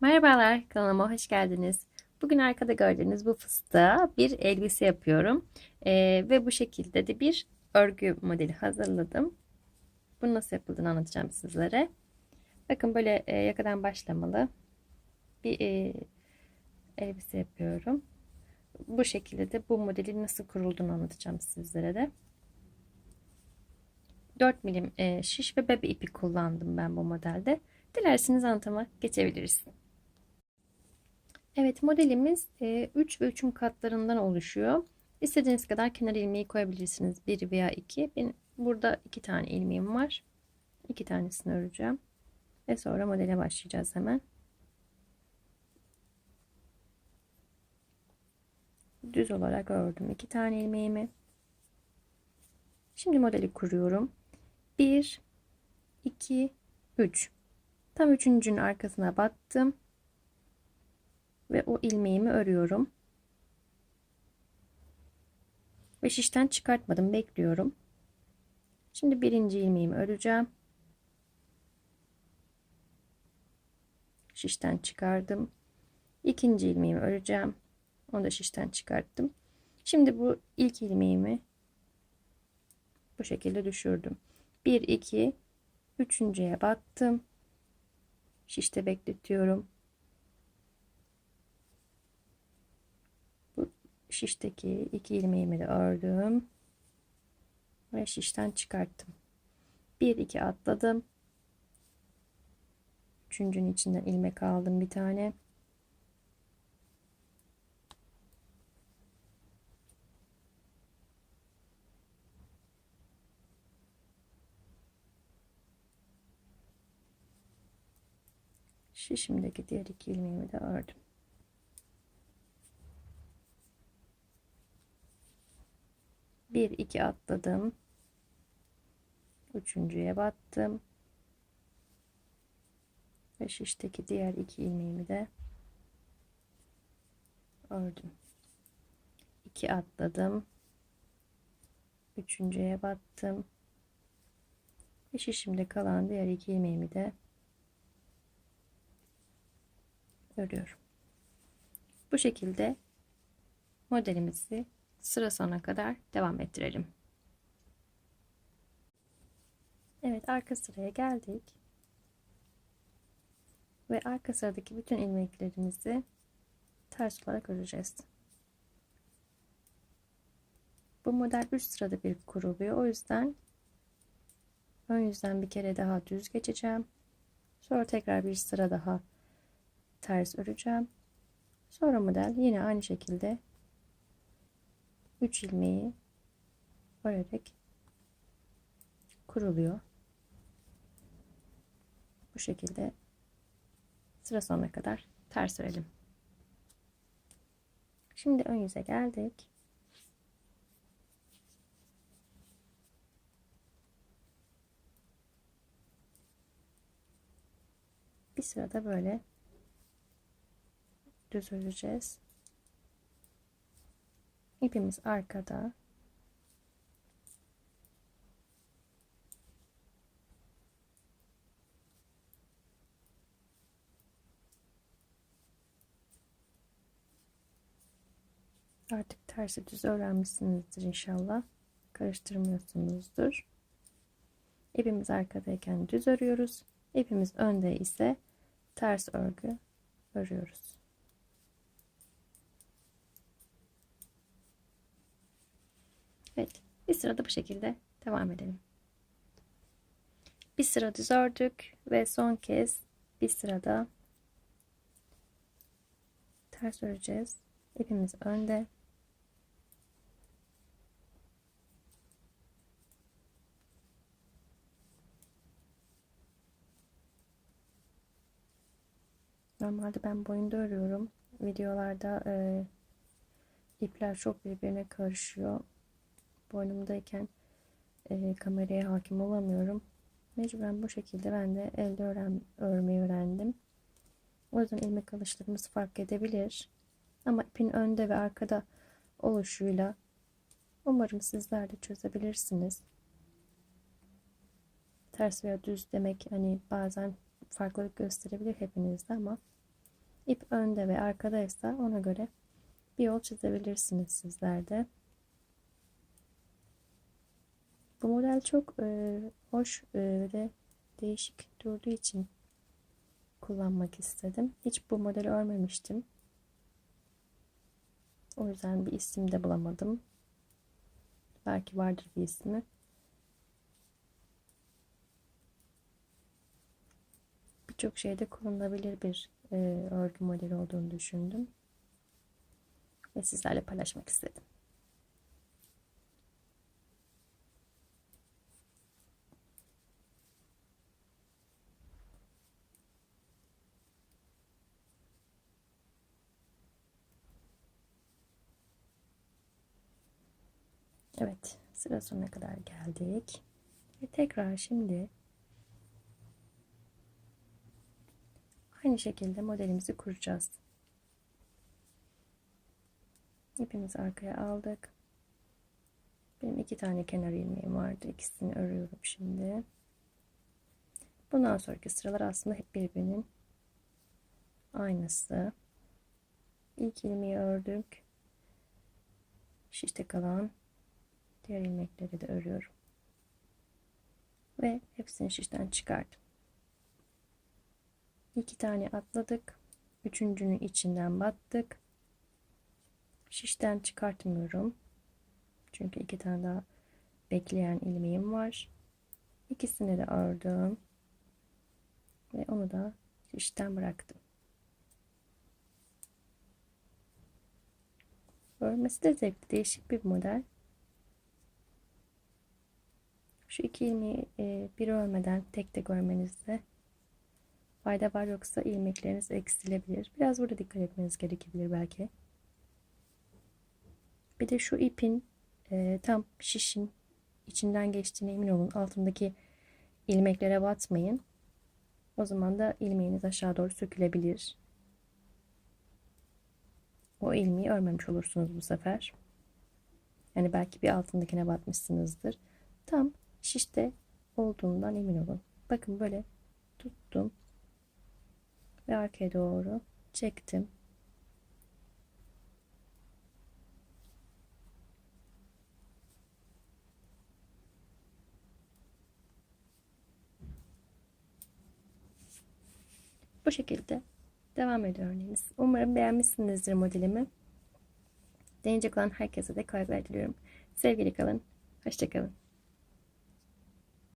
Merhabalar, kanalıma hoş geldiniz. Bugün arkada gördüğünüz bu fıstığa bir elbise yapıyorum. Ee, ve bu şekilde de bir örgü modeli hazırladım. Bunu nasıl yapıldığını anlatacağım sizlere. Bakın böyle e, yakadan başlamalı bir e, elbise yapıyorum. Bu şekilde de bu modelin nasıl kurulduğunu anlatacağım sizlere de. 4 milim e, şiş ve bebe ipi kullandım ben bu modelde. Dilerseniz anlatıma geçebiliriz. Evet modelimiz 3 ve 3'ün katlarından oluşuyor. İstediğiniz kadar kenar ilmeği koyabilirsiniz. 1 veya 2. Ben burada 2 tane ilmeğim var. 2 tanesini öreceğim. Ve sonra modele başlayacağız hemen. Düz olarak ördüm 2 tane ilmeğimi. Şimdi modeli kuruyorum. 1 2 3 Tam üçüncünün arkasına battım ve o ilmeğimi örüyorum. Ve şişten çıkartmadım. Bekliyorum. Şimdi birinci ilmeğimi öreceğim. Şişten çıkardım. İkinci ilmeğimi öreceğim. Onu da şişten çıkarttım. Şimdi bu ilk ilmeğimi bu şekilde düşürdüm. 1 2 üçüncüye battım. Şişte bekletiyorum. Şişteki iki ilmeğimi de ördüm ve şişten çıkarttım. Bir iki atladım. Üçüncünün içinden ilmek aldım bir tane. Şişimdeki diğer iki ilmeğimi de ördüm. Bir iki atladım. Üçüncüye battım. Ve şişteki diğer iki ilmeğimi de ördüm. 2 atladım. Üçüncüye battım. Ve şişimde kalan diğer iki ilmeğimi de örüyorum. Bu şekilde modelimizi sıra sonuna kadar devam ettirelim. Evet arka sıraya geldik. Ve arka sıradaki bütün ilmeklerimizi ters olarak öreceğiz. Bu model üst sırada bir kuruluyor. O yüzden ön yüzden bir kere daha düz geçeceğim. Sonra tekrar bir sıra daha ters öreceğim. Sonra model yine aynı şekilde 3 ilmeği örerek kuruluyor. Bu şekilde sıra sonuna kadar ters örelim. Şimdi ön yüze geldik. Bir sırada böyle düz öreceğiz. İpimiz arkada. Artık tersi düz öğrenmişsinizdir inşallah. Karıştırmıyorsunuzdur. İpimiz arkadayken düz örüyoruz. İpimiz önde ise ters örgü örüyoruz. Evet. Bir sırada bu şekilde devam edelim. Bir sıra düz ördük ve son kez bir sırada ters öreceğiz. İpimiz önde. Normalde ben boyunda örüyorum. Videolarda e, ipler çok birbirine karışıyor boynumdayken e, kameraya hakim olamıyorum. Mecburen bu şekilde ben de elde öğren, örmeyi öğrendim. O yüzden ilmek alışlarımız fark edebilir. Ama ipin önde ve arkada oluşuyla umarım sizler de çözebilirsiniz. Ters veya düz demek hani bazen farklılık gösterebilir hepinizde ama İp önde ve arkadaysa ona göre bir yol çizebilirsiniz sizler de. Bu model çok e, hoş e, ve değişik durduğu için kullanmak istedim. Hiç bu modeli örmemiştim. O yüzden bir isim de bulamadım. Belki vardır bir ismi. Birçok şeyde kullanılabilir bir e, örgü modeli olduğunu düşündüm. Ve sizlerle paylaşmak istedim. Evet, sıra sonuna kadar geldik. Ve tekrar şimdi aynı şekilde modelimizi kuracağız. İpimizi arkaya aldık. Benim iki tane kenar ilmeğim vardı. İkisini örüyorum şimdi. Bundan sonraki sıralar aslında hep birbirinin aynısı. İlk ilmeği ördük. Şişte kalan diğer ilmekleri de örüyorum. Ve hepsini şişten çıkardım. İki tane atladık. Üçüncünün içinden battık. Şişten çıkartmıyorum. Çünkü iki tane daha bekleyen ilmeğim var. İkisini de ördüm. Ve onu da şişten bıraktım. Örmesi de zevkli, değişik bir model. Şu iki ilmeği e, bir örmeden tek tek örmenizde fayda var yoksa ilmekleriniz eksilebilir. Biraz burada dikkat etmeniz gerekebilir belki. Bir de şu ipin e, tam şişin içinden geçtiğine emin olun. Altındaki ilmeklere batmayın. O zaman da ilmeğiniz aşağı doğru sökülebilir. O ilmeği örmemiş olursunuz bu sefer. Yani belki bir altındakine batmışsınızdır. Tam şişte olduğundan emin olun. Bakın böyle tuttum ve arkaya doğru çektim. Bu şekilde devam ediyor örneğimiz. Umarım beğenmişsinizdir modelimi. Deneyecek olan herkese de kolaylıklar diliyorum. Sevgili kalın. Hoşçakalın.